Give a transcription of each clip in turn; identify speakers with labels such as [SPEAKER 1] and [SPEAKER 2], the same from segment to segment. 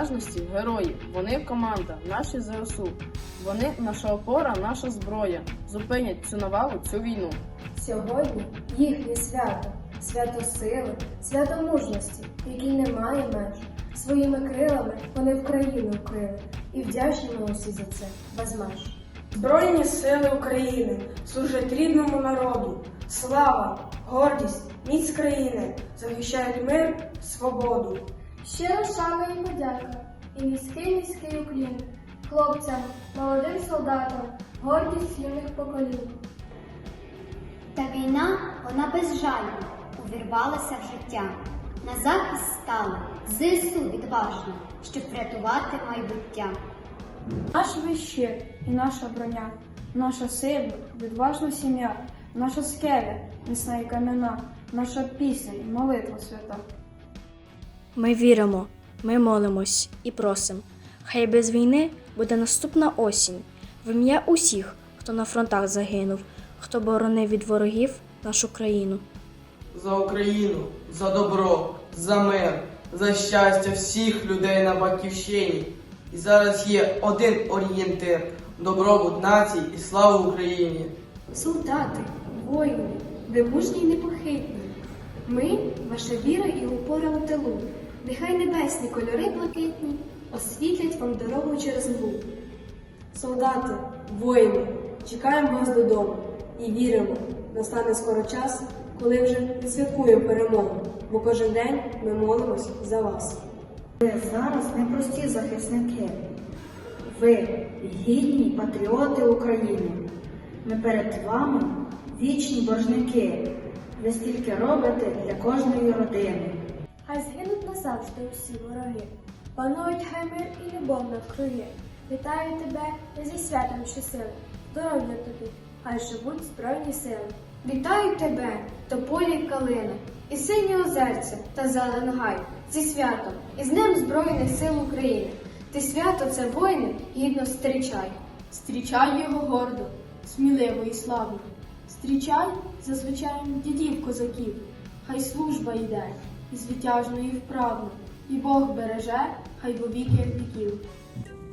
[SPEAKER 1] незалежності герої. Вони команда, наші ЗСУ. Вони наша опора, наша зброя. Зупинять цю навалу, цю війну.
[SPEAKER 2] Сьогодні їхнє свято, свято сили, свято мужності, який не має меж. Своїми крилами вони в країну вкрили, і вдячні ми усі за це без меж. Збройні сили України служать рідному народу. Слава, гордість, міць країни захищають мир, свободу. Щиро шана і подяка, і низький низький уклін хлопцям, молодим солдатам, гордість юних поколінь.
[SPEAKER 3] Та війна, вона безжальна, увірвалася в життя. На захист стала ЗСУ відважна, щоб врятувати майбуття.
[SPEAKER 4] Наш вищир і наша броня, наша сила, відважна сім'я, наша скеля, міцна і кам'яна, наша пісня і молитва свята.
[SPEAKER 5] Ми віримо, ми молимось і просим. Хай без війни буде наступна осінь, в ім'я усіх, хто на фронтах загинув, хто боронив від ворогів нашу країну.
[SPEAKER 6] За Україну, за добро, за мир, за щастя всіх людей на батьківщині. І зараз є один орієнтир добробут націй і слава Україні.
[SPEAKER 2] Солдати, воїни, ви мужні й непохитні. Ми ваша віра і опора у тилу. Нехай небесні кольори блакитні освітлять вам дорогу через мгу. Солдати, воїни, чекаємо вас додому і віримо, настане скоро час, коли вже відсвяткуємо перемогу, бо кожен день ми молимось за вас.
[SPEAKER 7] Ви зараз непрості захисники. Ви гідні патріоти України. Ми перед вами вічні боржники. Ви стільки робите для кожної родини.
[SPEAKER 2] Хай згинуть назавжди усі вороги. Панують хай мир і любов навкруги. Вітаю тебе зі святом щосили. Здоров'я тобі, хай живуть збройні сили. Вітаю тебе, тополі й калина, і сині озерця та зелен гай, зі святом, і з Днем Збройних сил України. Ти свято це воїни гідно зустрічай. Стрічай його гордо, сміливо і славно. Стрічай зазвичай дідів козаків, хай служба йде, і звитяжно, і вправно, і Бог береже, хай во віки віків.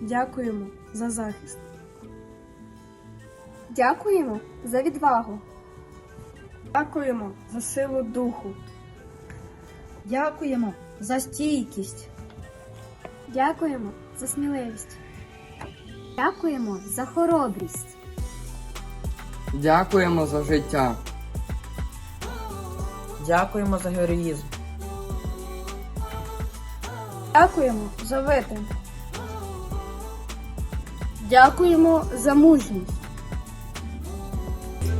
[SPEAKER 2] Дякуємо за захист. Дякуємо за відвагу. Дякуємо за силу духу.
[SPEAKER 7] Дякуємо
[SPEAKER 2] за стійкість. Дякуємо за сміливість.
[SPEAKER 3] Дякуємо за хоробрість.
[SPEAKER 8] Дякуємо
[SPEAKER 9] за життя. Дякуємо за героїзм.
[SPEAKER 4] Дякуємо за витримку.
[SPEAKER 2] Дякуємо за мужність.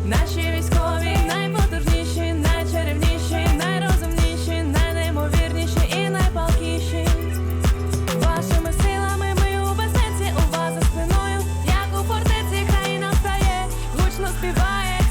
[SPEAKER 10] Наші військові найпотужніші, найчарівніші, найрозумніші, найнеймовірніші і найпалкіші. Вашими силами ми у безпеці, у вас за спиною, як у фортеці країна стає, гучно співає.